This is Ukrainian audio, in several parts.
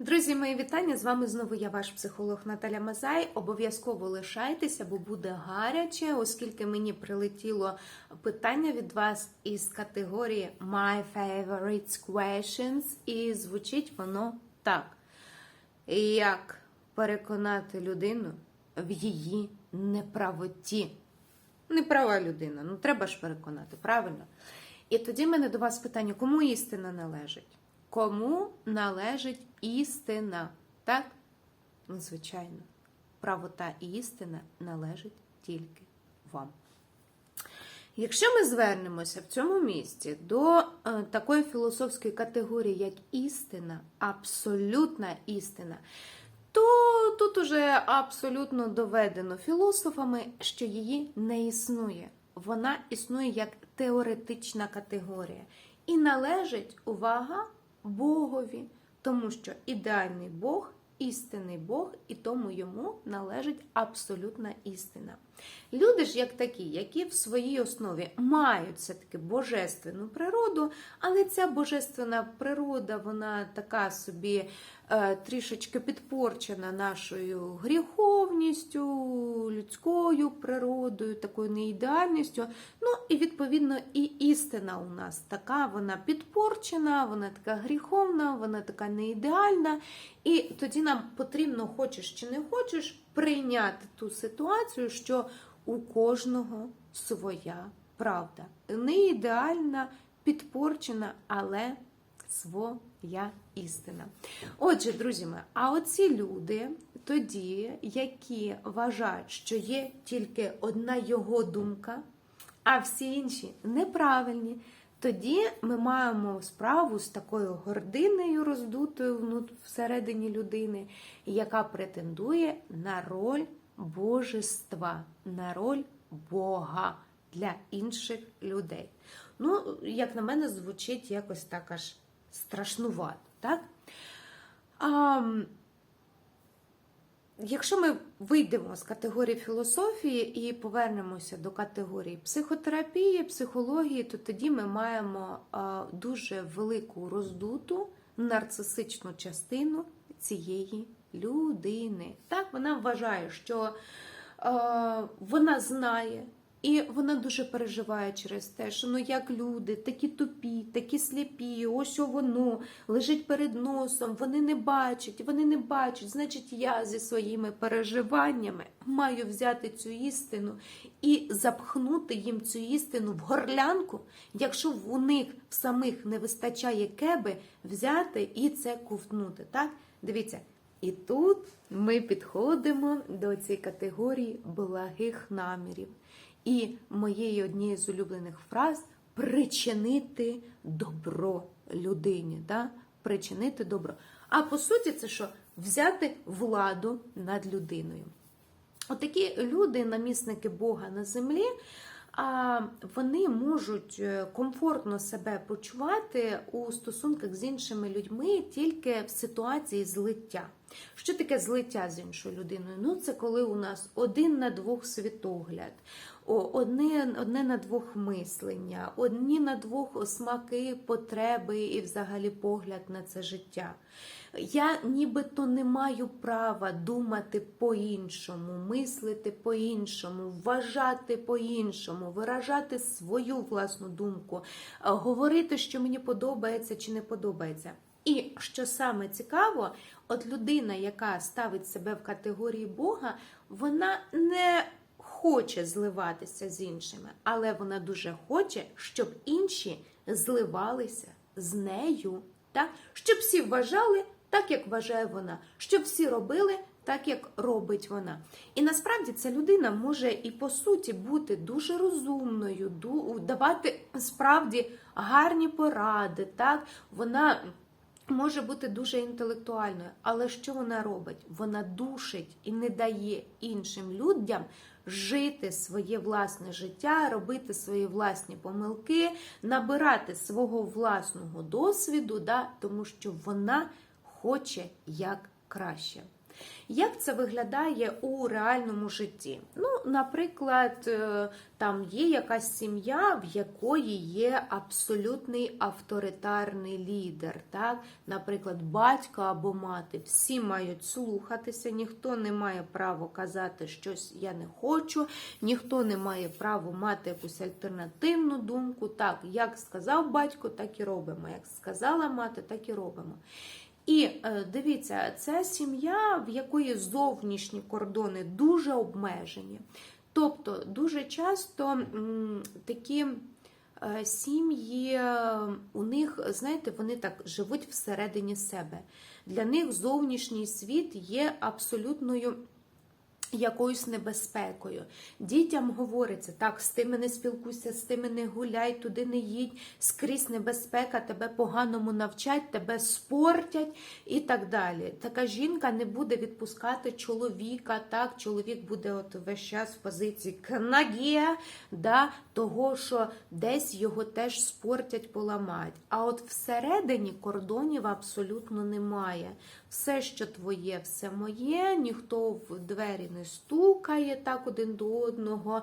Друзі, мої вітання! З вами знову я, ваш психолог Наталя Мазай. Обов'язково лишайтеся, бо буде гаряче, оскільки мені прилетіло питання від вас із категорії My Favorite Questions, і звучить воно так: Як переконати людину в її неправоті? Неправа людина, ну треба ж переконати, правильно? І тоді в мене до вас питання: кому істина належить? Кому належить істина? Так? Ну, звичайно, правота і істина належить тільки вам. Якщо ми звернемося в цьому місці до е, такої філософської категорії, як істина, абсолютна істина, то тут уже абсолютно доведено філософами, що її не існує. Вона існує як теоретична категорія. І належить увага Богові, тому що ідеальний Бог, істинний Бог, і тому йому належить абсолютна істина. Люди ж, як такі, які в своїй основі мають все-таки божественну природу, але ця божественна природа, вона така собі е, трішечки підпорчена нашою гріховністю, людською природою, такою неідеальністю. Ну і відповідно і істина у нас така, вона підпорчена, вона така гріховна, вона така неідеальна. І тоді нам потрібно, хочеш чи не хочеш, прийняти ту ситуацію, що у кожного своя правда. Не ідеальна, підпорчена, але своя істина. Отже, друзі мої, а оці люди тоді, які вважають, що є тільки одна його думка, а всі інші неправильні. Тоді ми маємо справу з такою гординою, роздутою всередині людини, яка претендує на роль божества, на роль Бога для інших людей. Ну, як на мене, звучить якось так аж страшнувато. так? А, Якщо ми вийдемо з категорії філософії і повернемося до категорії психотерапії, психології, то тоді ми маємо дуже велику роздуту нарцисичну частину цієї людини. Так, вона вважає, що вона знає. І вона дуже переживає через те, що ну як люди, такі тупі, такі сліпі, ось воно лежить перед носом, вони не бачать, вони не бачать. Значить, я зі своїми переживаннями маю взяти цю істину і запхнути їм цю істину в горлянку, якщо у них в самих не вистачає кеби, взяти і це ковтнути. Так, дивіться. І тут ми підходимо до цієї категорії благих намірів. І моєї однієї з улюблених фраз причинити добро людині. Да? Причинити добро. А по суті, це що? Взяти владу над людиною. Отакі люди, намісники Бога на землі, вони можуть комфортно себе почувати у стосунках з іншими людьми тільки в ситуації злиття. Що таке злиття з іншою людиною? Ну, це коли у нас один на двох світогляд, одне, одне на двох мислення, одні на двох смаки, потреби і взагалі погляд на це життя. Я нібито не маю права думати по-іншому, мислити по-іншому, вважати по-іншому, виражати свою власну думку, говорити, що мені подобається чи не подобається. І що саме цікаво, от людина, яка ставить себе в категорії Бога, вона не хоче зливатися з іншими, але вона дуже хоче, щоб інші зливалися з нею, так? щоб всі вважали так, як вважає вона, щоб всі робили. Так, як робить вона. І насправді ця людина може і по суті бути дуже розумною, давати справді гарні поради. так, Вона може бути дуже інтелектуальною, але що вона робить? Вона душить і не дає іншим людям жити своє власне життя, робити свої власні помилки, набирати свого власного досвіду, да, тому що вона хоче як краще. Як це виглядає у реальному житті? Ну, наприклад, е, там є якась сім'я, в якої є абсолютний авторитарний лідер. Так? Наприклад, батько або мати. Всі мають слухатися, ніхто не має права казати щось я не хочу, ніхто не має права мати якусь альтернативну думку. Так, як сказав батько, так і робимо. Як сказала мати, так і робимо. І е, дивіться, це сім'я, в якої зовнішні кордони дуже обмежені. Тобто, дуже часто такі е, сім'ї, е, у них, знаєте, вони так живуть всередині себе. Для них зовнішній світ є абсолютною. Якоюсь небезпекою. Дітям говориться, так, з тими не спілкуйся, з тими не гуляй, туди не їдь, скрізь небезпека, тебе поганому навчать, тебе спортять і так далі. Така жінка не буде відпускати чоловіка, так, чоловік буде от весь час в позиції кнаге, да, того, що десь його теж спортять, поламають. А от всередині кордонів абсолютно немає. Все, що твоє, все моє, ніхто в двері не стукає так один до одного,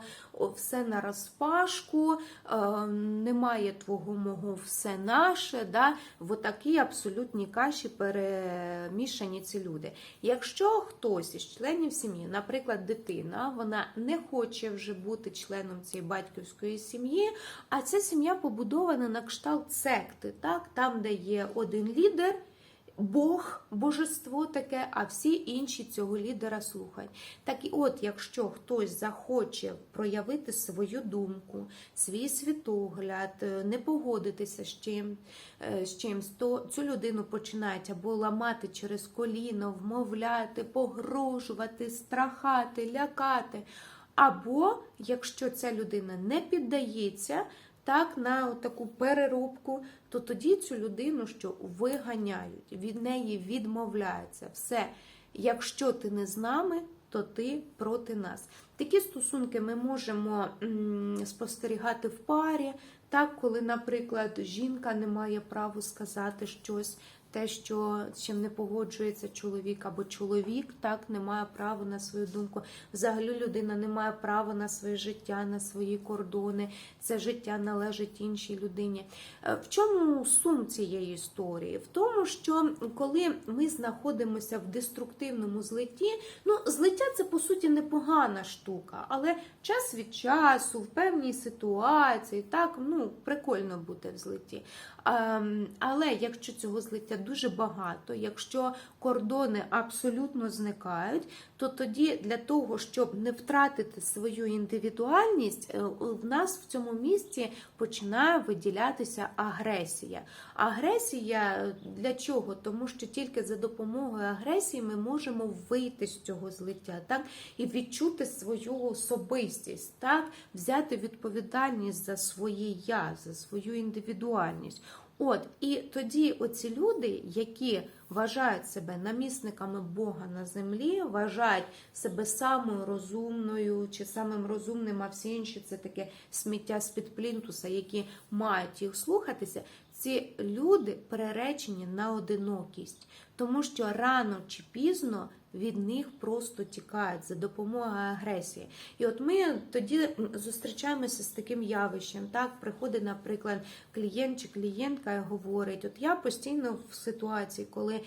все на розпашку, е, немає твого мого, все наше. Да? В такій абсолютній каші перемішані ці люди. Якщо хтось із членів сім'ї, наприклад, дитина, вона не хоче вже бути членом цієї батьківської сім'ї, а ця сім'я побудована на кшталт секти, так? там, де є один лідер. Бог, божество таке, а всі інші цього лідера слухають. Так і от, якщо хтось захоче проявити свою думку, свій світогляд, е, не погодитися з чим, е, з чимсь, то цю людину починають або ламати через коліно, вмовляти, погрожувати, страхати, лякати. Або якщо ця людина не піддається, так, на таку переробку, то тоді цю людину, що виганяють, від неї відмовляються. Все, якщо ти не з нами, то ти проти нас. Такі стосунки ми можемо спостерігати в парі, так, коли, наприклад, жінка не має права сказати щось. Те, що з чим не погоджується чоловік, або чоловік так не має права на свою думку. Взагалі людина не має права на своє життя, на свої кордони. Це життя належить іншій людині. Е, В чому сум цієї історії? В тому, що коли ми знаходимося в деструктивному злитті, ну злиття це по суті непогана штука, але час від часу, в певній ситуації, так ну прикольно бути в злитті. Ем, Але якщо цього злиття дуже багато, якщо кордони абсолютно зникають, то тоді для того, щоб не втратити свою індивідуальність, е, в нас в цьому місці починає виділятися агресія. Агресія для чого? Тому що тільки за допомогою агресії ми можемо вийти з цього злиття, так і відчути свою особистість, так взяти відповідальність за своє я, за свою індивідуальність. От і тоді оці люди, які вважають себе намісниками Бога на землі, вважають себе самою розумною чи самим розумним, а всі інші це таке сміття з-під плінтуса, які мають їх слухатися. Ці люди переречені на одинокість, тому що рано чи пізно від них просто тікають за допомогою агресії. І от ми тоді зустрічаємося з таким явищем. Так, приходить, наприклад, клієнт чи клієнтка і говорить: От я постійно в ситуації, коли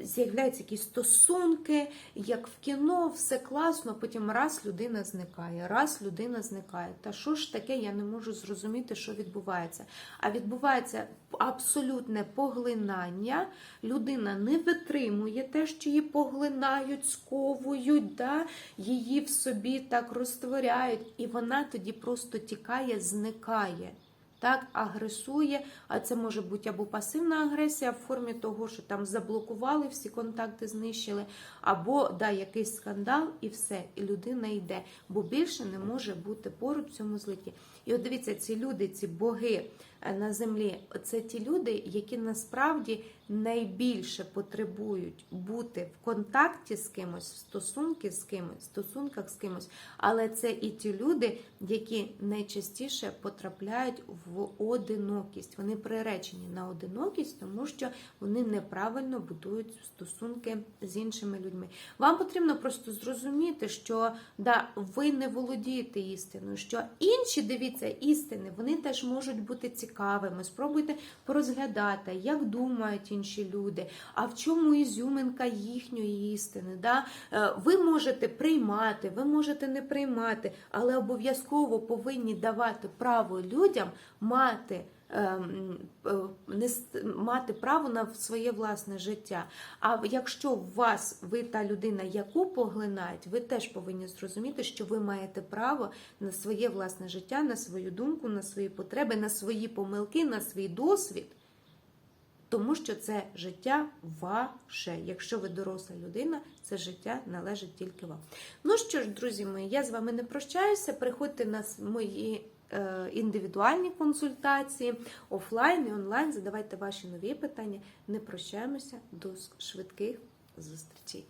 з'являються якісь стосунки, як в кіно, все класно, потім раз людина зникає, раз людина зникає. Та що ж таке, я не можу зрозуміти, що відбувається. А відбувається абсолютне поглинання. Людина не витримує те, що її поглинають, сковують, да? її в собі так розтворяють, і вона тоді просто тікає, зникає. Так, агресує, а це може бути або пасивна агресія в формі того, що там заблокували всі контакти, знищили, або да, якийсь скандал, і все, і людина йде, бо більше не може бути поруч в цьому злиті. І от дивіться, ці люди, ці боги на землі це ті люди, які насправді найбільше потребують бути в контакті з кимось, в стосунки з кимось, в стосунках з кимось. Але це і ті люди, які найчастіше потрапляють в одинокість. Вони приречені на одинокість, тому що вони неправильно будують стосунки з іншими людьми. Вам потрібно просто зрозуміти, що да, ви не володієте істиною, що інші дивіться істини, вони теж можуть бути цікавими. Спробуйте порозглядати, як думають інші люди, а в чому ізюминка їхньої істини. Да? Е, Ви можете приймати, ви можете не приймати, але обов'язково повинні давати право людям мати. Ем, е, мати право на своє власне життя. А якщо у вас ви та людина, яку поглинають, ви теж повинні зрозуміти, що ви маєте право на своє власне життя, на свою думку, на свої потреби, на свої помилки, на свій досвід. Тому що це життя ваше. Якщо ви доросла людина, це життя належить тільки вам. Ну що ж, друзі мої, я з вами не прощаюся. Приходьте на мої індивідуальні консультації офлайн і онлайн. Задавайте ваші нові питання. Не прощаємося до швидких зустрічей.